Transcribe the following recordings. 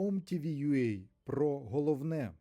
OMTV.ua про головне.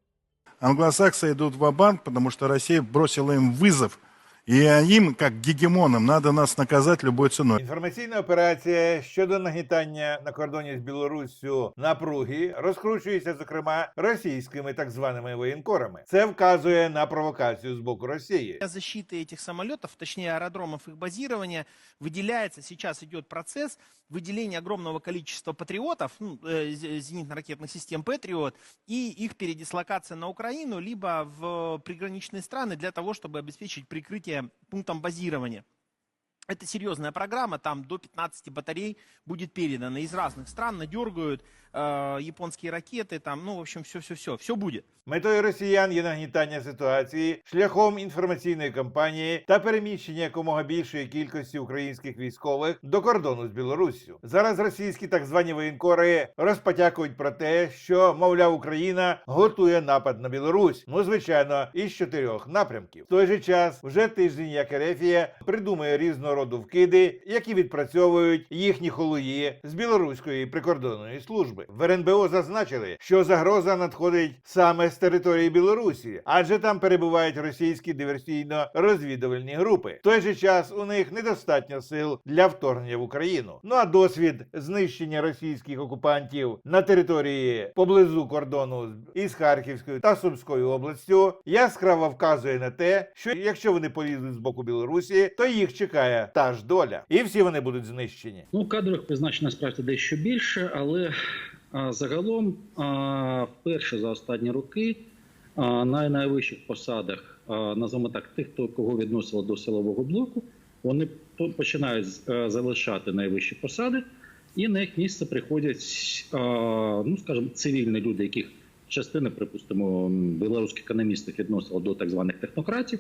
Англосаксы идут в банк потому что Россия бросила им вызов. И им, как гегемонам, надо нас наказать любой ценой. Інформаційна операція щодо нагнітання на кордоні з Білоруссю напруги розкручується, зокрема, російськими так званими воєнкорами. Це вказує на провокацію з боку Росії. Для защиты этих самолетов, точнее аэродромов их базирования, выделяется, сейчас идет процесс выделения огромного количества патриотов, ну, э, з- зенитно-ракетных систем «Патриот», и их передислокация на Украину, либо в приграничные страны для того, чтобы обеспечить прикрытие пунктом базирования. Это серьезная программа, там до 15 батарей будет передано из разных стран, надергают э, японские ракеты, там, ну, в общем, все-все-все, все будет. Метою росіян є нагнітання ситуації шляхом інформаційної кампанії та переміщення якомога більшої кількості українських військових до кордону з Білоруссю. Зараз російські так звані воєнкори розпотякують про те, що мовляв Україна готує напад на Білорусь. Ну звичайно, із чотирьох напрямків. В той же час вже тиждень як Ерефія придумує різного роду вкиди, які відпрацьовують їхні холуї з білоруської прикордонної служби. В РНБО зазначили, що загроза надходить саме з території Білорусі, адже там перебувають російські диверсійно-розвідувальні групи. В той же час у них недостатньо сил для вторгнення в Україну. Ну а досвід знищення російських окупантів на території поблизу кордону із Харківською та Сумською областю яскраво вказує на те, що якщо вони полізуть з боку Білорусі, то їх чекає та ж доля, і всі вони будуть знищені. Ну, кадрових призначень насправді дещо більше, але а, загалом а, вперше за останні роки а, на найвищих посадах, а, називаємо так, тих, хто кого відносило до силового блоку, вони починають е, залишати найвищі посади, і на їх місце приходять, а, ну скажімо, цивільні люди, яких частина, припустимо, білоруських економістів відносило до так званих технократів,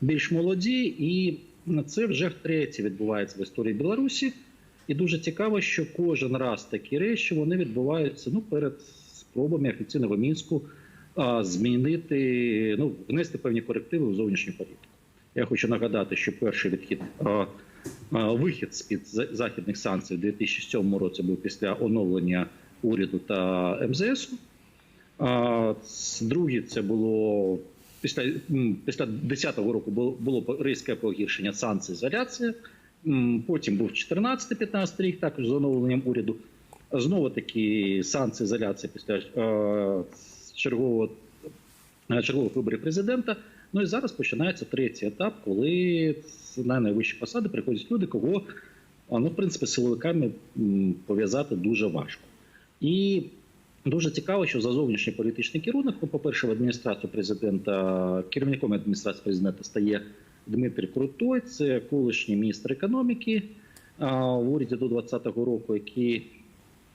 більш молоді, і це вже втретє відбувається в історії Білорусі. І дуже цікаво, що кожен раз такі речі вони відбуваються ну, перед спробами офіційного мінську а, змінити, ну, внести певні корективи в зовнішню політику. Я хочу нагадати, що перший відхід, а, а, вихід з під західних санкцій у 2007 році був після оновлення уряду та МЗС. А, другий це було після, після 10-го року було, було різке погіршення санкцій ізоляція. Потім був 14-15 рік, також з оновленням уряду. Знову таки санкції ізоляції після е, чергового, е, чергових виборів президента. Ну і зараз починається третій етап, коли на найвищі посади приходять люди, кого ну, в принципі, силовиками пов'язати дуже важко. І дуже цікаво, що за зовнішній політичний керівник, ну, по-перше, в адміністрацію президента, керівником адміністрації президента стає Дмитрий Крутой, це колишній міністр економіки в уряді до 2020 року, який,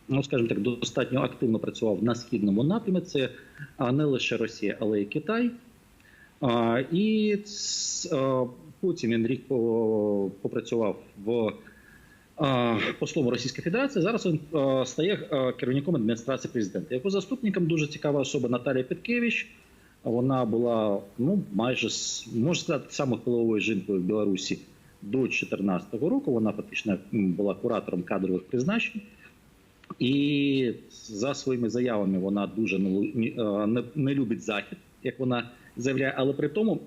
ну скажімо так, достатньо активно працював на східному напрямі. Це не лише Росія, але й Китай. І потім він рік попрацював в послом Російської Федерації. Зараз він стає керівником адміністрації президента. Його заступником дуже цікава особа Наталія Петкевич. Вона була ну майже можна сказати самою впливовою жінкою в Білорусі до 2014 року. Вона фактично була куратором кадрових призначень. І за своїми заявами вона дуже не любить захід, як вона заявляє. Але при тому,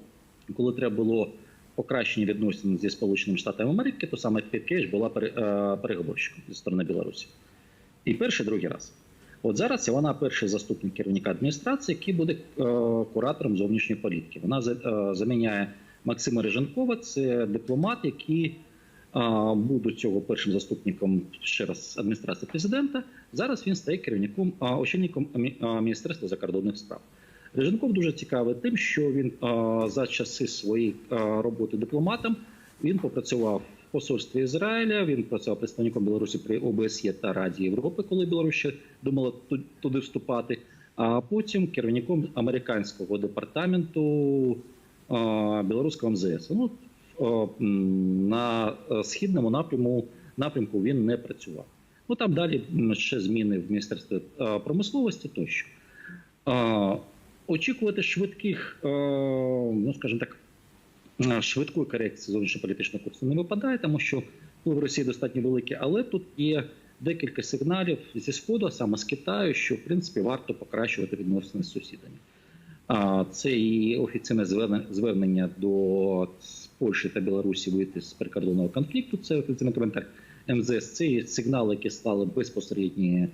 коли треба було покращення відносин зі Сполученими Штатами Америки, то саме Петкевич була е, переговорщиком зі сторони Білорусі. І перший, другий раз. От зараз вона перший заступник керівника адміністрації, який буде е, куратором зовнішньої політики. Вона е, заміняє Максима Риженкова, це дипломат, який до цього першим заступником ще раз адміністрації президента. Зараз він стає керівником очільником Міністерства закордонних справ. Риженков дуже цікавий тим, що він за часи своєї роботи дипломатом він попрацював в посольстві Ізраїля. Він працював представником Білорусі при ОБСЄ та Раді Європи, коли Білорусь думала туди вступати. А потім керівником американського департаменту білоруського МЗС. Ну, на е, східному напряму напрямку він не працював. Ну там далі ще зміни в міністерстві промисловості тощо. Очікувати швидких, е, ну скажімо так, е, швидкої корекції зовнішньополітичного курсу не випадає, тому що вплив Росії достатньо великий, але тут є декілька сигналів зі сходу, а саме з Китаю, що в принципі варто покращувати відносини з сусідами. Це і офіційне звернення- до Польщі та Білорусі вийти з прикордонного конфлікту. Це офіційний коментар МЗС. Це і сигнали, які стали безпосередні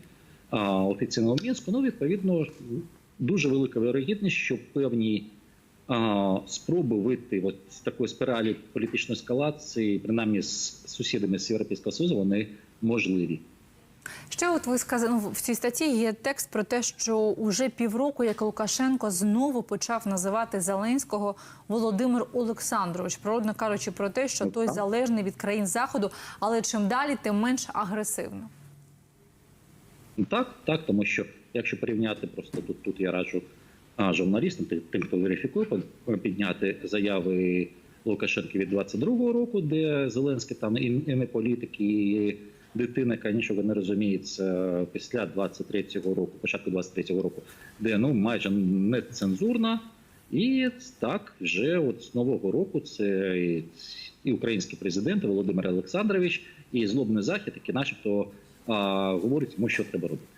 офіційного Мінську. Ну, відповідно, дуже велика вірогідність, що певні а, спроби вийти от з такої спіралі політичної ескалації, принаймні з сусідами з Європейського Союзу, вони можливі. Ще от ви сказали ну, в цій статті є текст про те, що уже півроку, як Лукашенко знову почав називати Зеленського Володимир Олександрович, природно кажучи про те, що той залежний від країн заходу, але чим далі, тим менш агресивно. Ну, Так, так, тому що якщо порівняти просто тут, тут я раджу а, журналістам, тим, хто верифікує, підняти заяви Лукашенка від 22-го року, де Зеленський там і, і не політик, і дитина, яка нічого не розуміється після 23-го року, початку 23-го року, де ну майже не цензурна. І так, вже от з нового року це і український президент Володимир Олександрович, і злобний захід, який начебто а, говорить йому, що треба робити.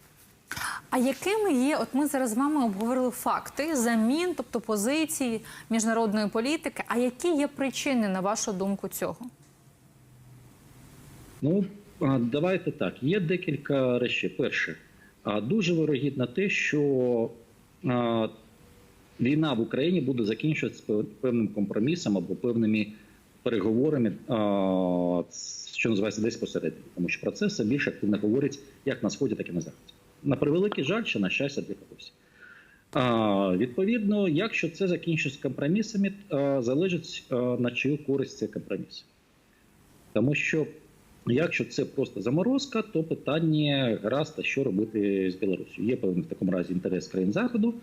А якими є, от ми зараз з вами обговорили факти замін, тобто позиції міжнародної політики. А які є причини, на вашу думку, цього? Ну, давайте так. Є декілька речей. Перше, дуже вирогідно те, що війна в Україні буде закінчуватися пев- певним компромісом або певними переговорами, що називається десь посередині. Тому що про це все більш активно говорять як на сході, так і на заході. На превеликий жаль, чи на щастя для когось. Відповідно, якщо це закінчиться компромісами, залежить на чию користь цей компроміс. Тому що якщо це просто заморозка, то питання гаразд, що робити з Білорусі. Є певний в такому разі інтерес країн заходу.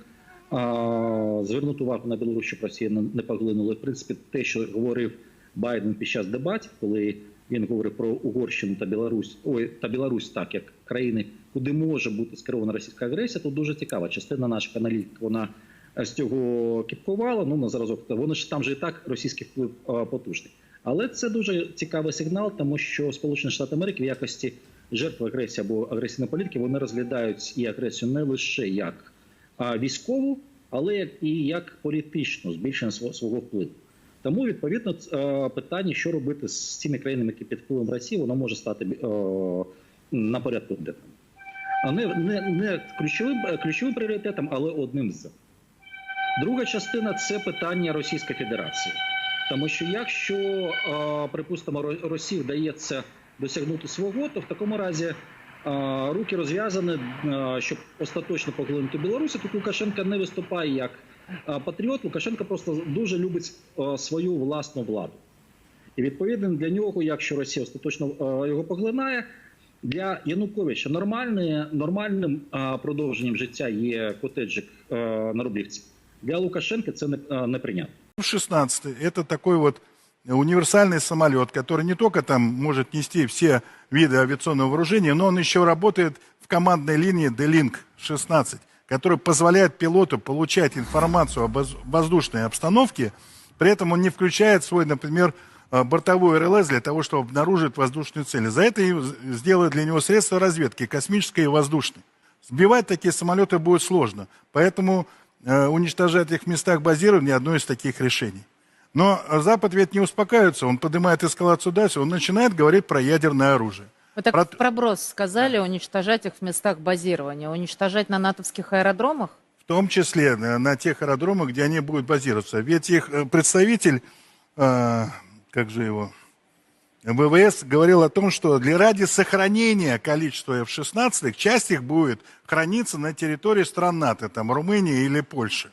Звернути увагу на Білорусь, щоб Росія не поглинула. В принципі, те, що говорив Байден під час дебатів, коли він говорив про Угорщину та Білорусь, ой, та Білорусь, так як країни, куди може бути скерована російська агресія, то дуже цікаво. Частина наших аналітиків вона з цього кіпкувала. Ну на зразок вони ж там же і так російський вплив а, потужний. Але це дуже цікавий сигнал, тому що Сполучені Штати Америки в якості жертви агресії або агресивної політики вони розглядають і агресію не лише як військову, але і як політичну збільшення свого впливу. Тому відповідно е, питання, що робити з цими країнами, які під впливом Росії, воно може стати е, на порядку денному. Не, не, не ключовим, е, ключовим пріоритетом, але одним з. Друга частина це питання Російської Федерації. Тому що якщо, припустимо, Росії вдається досягнути свого, то в такому разі руки розв'язані, щоб остаточно поглинути Білорусі. Тут Лукашенко не виступає як патріот. Лукашенко просто дуже любить е, свою власну владу. І відповідно для нього, якщо Росія остаточно е, його поглинає, для Януковича нормальне, нормальним е, продовженням життя є котеджик е, на Рублівці. Для Лукашенка це не, е, неприйнятно. F-16 это такой вот универсальный самолет, который не только там может нести все виды авиационного вооружения, но он еще работает в командной линии D-Link 16, Который позволяет пилоту получать информацию об воз- воздушной обстановке, при этом он не включает свой, например, э, бортовой РЛС для того, чтобы обнаружить воздушные цели. За это сделают для него средства разведки, космической и воздушной. Сбивать такие самолеты будет сложно. Поэтому э, уничтожать их в местах базирования одно из таких решений. Но Запад ведь не успокаивается, он поднимает эскалацию дальше, он начинает говорить про ядерное оружие. Вы так Про- проброс сказали, уничтожать их в местах базирования. Уничтожать на натовских аэродромах? В том числе э, на тех аэродромах, где они будут базироваться. Ведь их э, представитель, э, как же его, ВВС говорил о том, что для ради сохранения количества F-16, часть их будет храниться на территории стран НАТО, там Румынии или Польши.